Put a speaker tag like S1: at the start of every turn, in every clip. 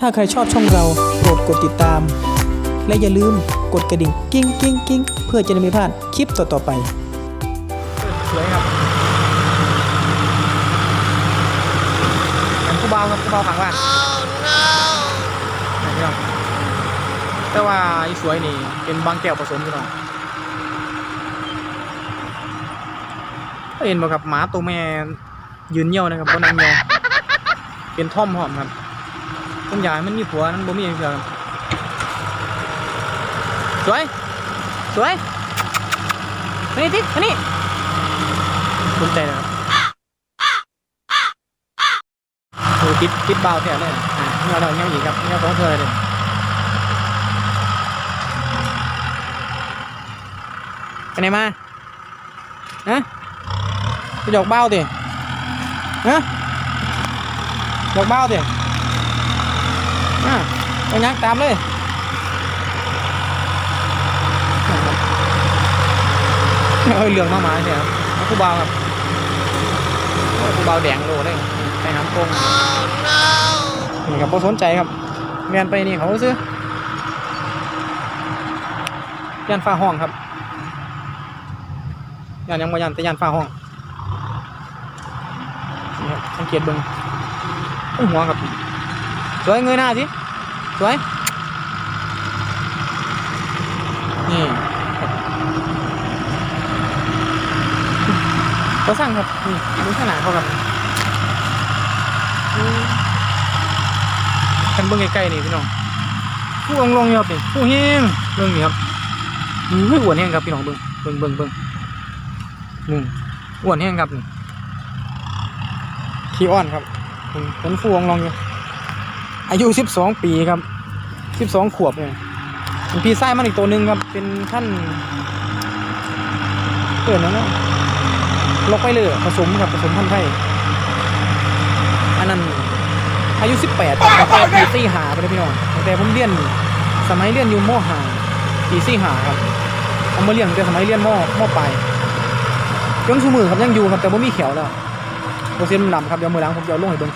S1: ถ้าใครชอบช่องเราโปรดกดติดตาม และอย่าลืมกดกระดิ่งกิ้งกิ้งกิ้งเพื่อจะได้ไม่พลาดคลิปต่อๆไป
S2: สวยครับอันผู้เบาครับผู้เบาขังว่าไหนพี่น้องแต่ว่าไอ้สวยนี่เป็นบางแก้วผสมพี่น้องเห็นบ่ครับหมาตัวแม่ยืนเหี่ยวนะครับบนนั่งเหี่ยวเป็นท่อมหอมครับ ผมอยากให้มันมีผัวนั้นบ่มีเดียวครับสวย สวยมานี่ทิมานี่สนใจนะครับโอ้ติดติดเบาแท้เลยอะเงาเราเงาอีกครับเงาของเธอเลยไปไหนมาฮะไปหยอกเบ้าดิฮะหยอกเบ้าดิ ไปยักตามเลยเอ้ยเหลืองมาหมาเนี่ยครับเอาผู้เบาครับโอ้ยผู้เบาแดงโลเลยไปหามโกงนี่ครับบ่สนใจครับเรียนไปนี่เขาซื้อยันฟ้าห้องครับยันยังบ่ยันแต่ยันฟ้าห้องนี่ครับสังเกตเบิ่งหัวครับสวยเงยหน้าสิ สวย นี่ครับเขาสั่งครับ นี่ดูขนาดเขาครับกันเบิ่งใกล้ๆนี่พี่น้องผู้องลงๆครับนี่ผู้เฮงเบิ่งนี่ครับอุ้ยอ้วนแห้งครับพี่น้องเบิ่งเบิ่งเบิ่งเบิ่งหนี่งอ้วนแห้งครับนี่ขี้อ้อนครับเป็นเป็นผู้องลองอยู่ อายุสิบสองปีครับสิบสองขวบเนี่ยเป็นพี่ไส้มันอีกตัวหนึ่งครับ เป็นท่านเกิดแล้วเนาะลกไปเลยผสมครับผสมพันธุ์ไทยอันนั้นอายุ 18ครับตั้งแต่ปีสี่หาไปเลยพี่น้องตั้งแต่ผมเรียนสมัยเรียนอยู่มหาปีสี่หาครับผมมาเรียนตั้งแต่สมัยเรียนมมปลายจนชูมือครับยังอยู่ครับแต่ผมมีเขียวแล้วโปรเซ็นต์ดำครับเดี๋ยวมือล้างผมจะเอาลงให้เบิ้ง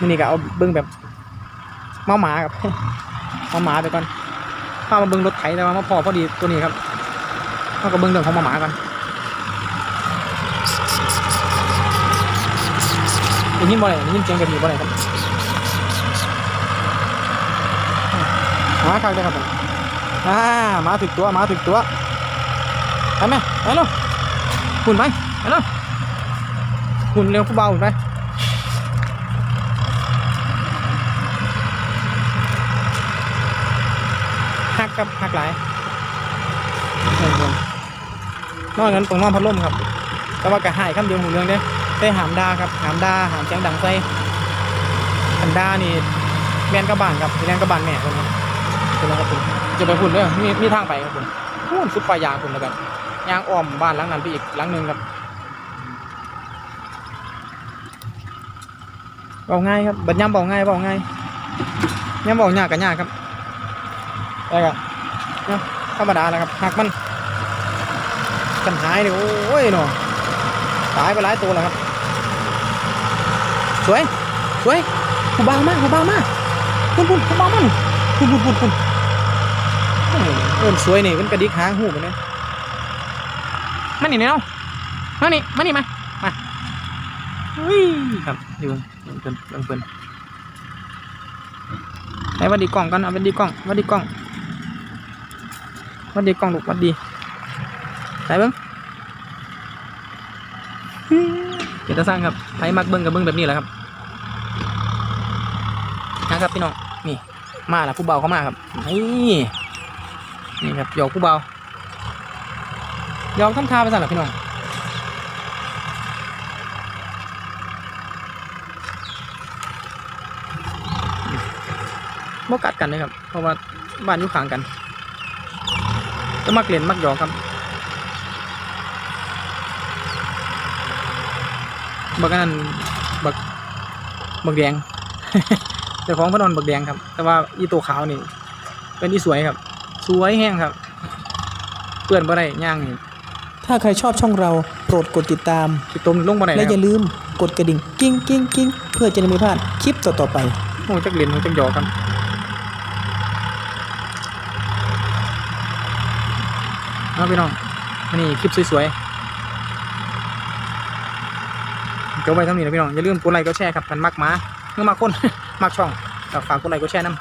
S2: มันนี่ก็เอาเบิ้งแบบ มาหมาครับมาหมาไปก่อนพามาเบิ้งรถไถแต่ว่ามาพอพอดีตัวนี้ครับเอาก็เบิ้งเรื่องของมาหมาก่อนได้ยินบ่ไหนได้ยินเสียงแบบนี้บ่ไหนครับมาคักเลยครับผมอ่ามาถึกตัวมาถึกตัวไปไหมไปเร็วหุ่นไปไปเร็วหุ่นเร็วผู้เบาหุ่นไป ครับหักหลายนอนนอนกันตรงนอนพัดลมครับ แต่ว่ากระหายคำเดียวหูเรื่องเด้ได้หามดาครับหามดาหามเสียงดังใส่หันดานี่แมนกระบานครับแมนกระบานแม่คนนี้คุณนะครับคุณจะไปพุ่นเด้อมีมีทางไปครับคุณพุ่นสุดปลายยางคุณแล้วกันยางอ้อมบ้านหลังนั้นไปอีกหลังหนึ่งครับเบาง่ายครับบัดย่ำเบาง่ายเบาง่ายย่ำเบายากกันยากครับได้ครับเนะธรรมดาแหละครับหักมันกันหายเลยโอ้ยเนาะตายไปหลายตัวแล้วครับ สวยสวยผู้บ่าวมากผู้บ่าวมากพุ่นพุ่นผู้บ่าวมากพุ่นพุ่นพุ่นพุ่นโอ้โหเอินสวยนี่เป็นกระดิกหางหูกันเนี่ยมานี่เนาะมานี่มานี่มามาอุ้ยครับอยู่เบิ่งเพิ่นเบิ่งเพิ่นไปวัดดีกล้องกันเอาวัดดีกล้องวัดดีกล้อง วัดดีกล้องลูกวัดดีไปเบิ้งเดี๋ยวจะสร้างครับไปมักเบิ้งกับเบิ้งแบบนี้แหละครับนะครับพี่น้องนี่มาแล้วผู้เบาเข้ามาครับนี่นี่ครับหยอกผู้เบาหยอกทำทาไปสั่นหรอพี่น้องบ่กัดกันเลยครับเพราะว่าบ้านอยู่ข้างกัน จะมักเล่นมักหยอกครับบักอันนั้นบักบักแดงเจ้าของพระนอนบักแดงครับ แต่ว่าอีตัวขาวนี่ เป็นอีสวยครับ สวยแห้งครับ เปื่อนบ่ได้ย่างนี่
S1: ถ้าใครชอบช่องเราโปรดกดติดตาม
S2: สิต้มลงบ่ได้
S1: และ
S2: นะค
S1: อ
S2: รับ
S1: ย่าลืมกดกระดิ่งกิ้งกิ้งกิ้งเพื่อจะได้ไม่พลาดคลิปต่อๆไป
S2: นหูจักเล่นหูจักหยอกกันเอาพี่น้องนี่คลิปสวยๆก็ไว้เท่านี้นะพี่น้องอย่าลืมกดไลค์กดแชร์ครับกันมักหมาเมื่อมาคนมักช่องฝากกดไลค์กดแชร์นํ